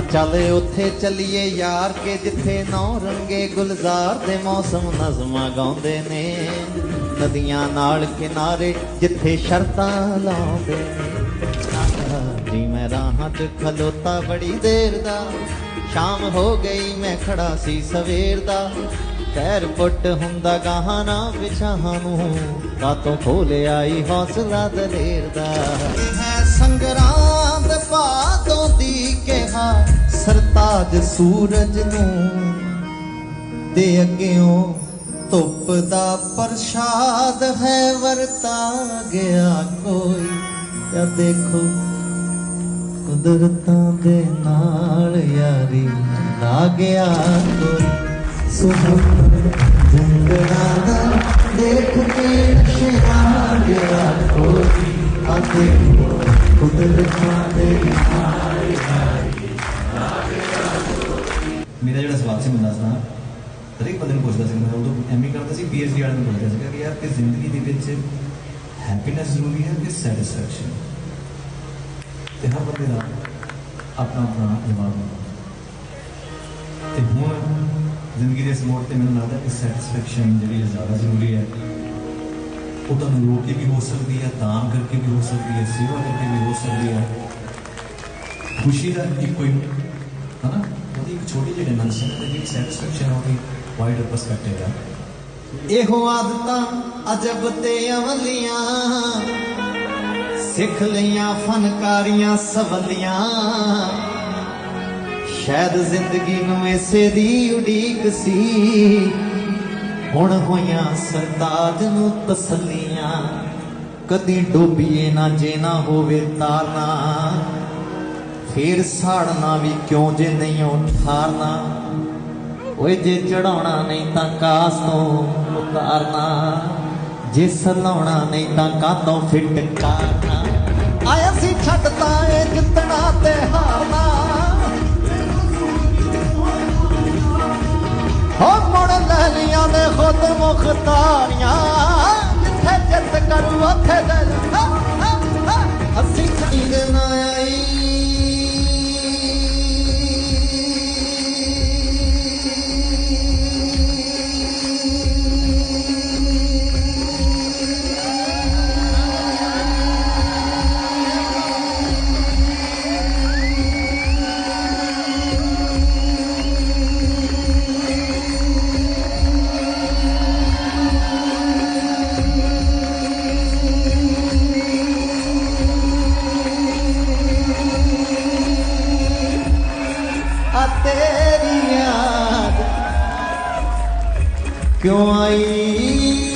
ਚੱਲ ਉੱਥੇ ਚੱਲੀਏ ਯਾਰ ਕੇ ਜਿੱਥੇ ਨੌ ਰੰਗੇ ਗੁਲਜ਼ਾਰ ਦੇ ਮੌਸਮ ਨਜ਼ਮਾਂ ਗਾਉਂਦੇ ਨੇ। ਨਦੀਆਂ ਨਾਲ ਕਿਨਾਰੇ ਜਿੱਥੇ ਸ਼ਰਤਾਂ ਲਾਉਂਦੇ ਨੇ। ਜੀ ਮੈਂ ਰਾਹਾਂ 'ਚ ਖਲੋਤਾ ਬੜੀ ਦੇਰ ਦਾ। ਸ਼ਾਮ ਹੋ ਗਈ ਮੈਂ ਖੜਾ ਸੀ ਸਵੇਰ ਦਾ। ਪੈਰ ਪੁੱਟ ਹੁੰਦਾ ਗਾਹਾਂ ਨਾ ਵਿਛਾਹਾਂ ਨੂੰ। ਕਾਤੋਂ ਖੋਲੇ ਆਈ ਹੌਸਲਾ ਦਲੇਰ ਦਾ। ਹੈ ਸੰਗਰਾਮ ਸਰਤਾਜ ਸੂਰਜ ਨੂੰ ਤੇ ਅੱਗਿਓਂ ਧੁੱਪ ਦਾ ਪ੍ਰਸ਼ਾਦ ਹੈ, ਵਰਤਾ ਗਿਆ ਕੋਈ। ਜਾਂ ਦੇਖੋ, ਕੁਦਰਤਾਂ ਦੇ ਨਾਲ ਯਾਰੀ ਲਾ ਗਿਆ ਕੋਈ। ਸੁਣ ਜੰਗਲਾਂ ਦਾ ਦੇਖ ਕੇ ਨਸ਼ਾ ਗਿਆ ਕੋਈ। ਆ ਦੇਖੋ, ਕੁਦਰਤਾਂ ਦੇ ਨਾਲ ਮੇਰਾ ਜਿਹੜਾ ਸਵਾਲ ਸੀ ਮੈਂ ਦੱਸਦਾ ਹਰੇਕ ਬੰਦੇ ਨੂੰ ਪੁੱਛਦਾ ਸੀ, ਮੈਂ ਉਦੋਂ ਐਮਏ ਕਰਦਾ ਸੀ ਪੀਐਚਡੀ ਵਾਲਿਆਂ ਨੂੰ ਪੁੱਛਦਾ ਸੀਗਾ ਕਿ ਯਾਰ ਕਿ ਜ਼ਿੰਦਗੀ ਦੇ ਵਿੱਚ ਹੈਪੀਨੈਸ ਜ਼ਰੂਰੀ ਹੈ ਕਿ ਸੈਟੀਸਫੈਕਸ਼ਨ ਤੇ ਹਰ ਬੰਦੇ ਦਾ ਆਪਣਾ ਆਪਣਾ ਜਵਾਬ ਹੁੰਦਾ। ਤੇ ਹੁਣ ਜ਼ਿੰਦਗੀ ਦੇ ਇਸ ਮੋੜ ਤੇ ਮੈਨੂੰ ਲੱਗਦਾ ਕਿ ਸੈਟੀਸਫੈਕਸ਼ਨ ਜਿਹੜੀ ਹੈ ਜ਼ਿਆਦਾ ਜ਼ਰੂਰੀ ਹੈ। ਉਹ ਤੁਹਾਨੂੰ ਰੋ ਕੇ ਵੀ ਹੋ ਸਕਦੀ ਹੈ, ਦਾਨ ਕਰਕੇ ਵੀ ਹੋ ਸਕਦੀ ਹੈ, ਸੇਵਾ ਕਰਕੇ ਵੀ ਹੋ ਸਕਦੀ ਹੈ। ਖੁਸ਼ੀ ਦਾ ਇੱਕੋ ਹੀ ਹਨਾ? ਉਹਦੀ ਇੱਕ ਛੋਟੀ ਜਿਹੀ ਡਾਈਮੈਂਸ਼ਨ ਹੈ ਜਿਹੜੀ ਸੈਟੀਸਫੈਕਸ਼ਨ ਉਹਦੀ ਵਾਈਡਰ ਪਰਸਪੈਕਟਿਵ ਹੈ। ਇਹੋ ਆਦਤਾਂ ਅਜਬ ਤੇ ਅਵਲੀਆਂ, ਸਿੱਖ ਲਈਆਂ ਫਨਕਾਰੀਆਂ ਸਵਲੀਆਂ। ਸ਼ਾਇਦ ਜ਼ਿੰਦਗੀ ਨੂੰ ਇਸੇ ਦੀ ਉਡੀਕ ਸੀ, ਹੁਣ ਹੋਈਆਂ ਸਰਤਾਜ ਨੂੰ ਤਸੱਲੀਆਂ। ਕਦੀ ਡੋਬੀਏ ਨਾ ਜੇ ਨਾ ਹੋਵੇ ਤਾਰਨਾ ਫੇਰ ਸਾੜਨਾ ਵੀ ਕਿਉਂ ਜੇ ਨਹੀਂ ਉਠਾਰਨਾ ਓਏ ਜੇ ਚੜਾਉਣਾ ਨਹੀਂ ਤਾਂ ਕਾਸ ਤੋਂ ਉਤਾਰਨਾ। ਜੇ ਸਲਾਉਣਾ ਨਹੀਂ ਤਾਂ ਕਾਤੋਂ ਫਿੱਟ ਕਰਨਾ। ਆਇਆ ਸੀ ਛੱਡਤਾ ਏ ਜਿੱਤਣਾ ਤੇ ਹਾਰਨਾ। ਹੋ ਮੁੜ ਲੈ ਲੀਆਂ ਦੇ ਖੁਦ ਮੁਖਤਾਰੀਆਂ ਆ ਤੇਰੀ ਯਾਦ ਕਿਉਂ ਆਈ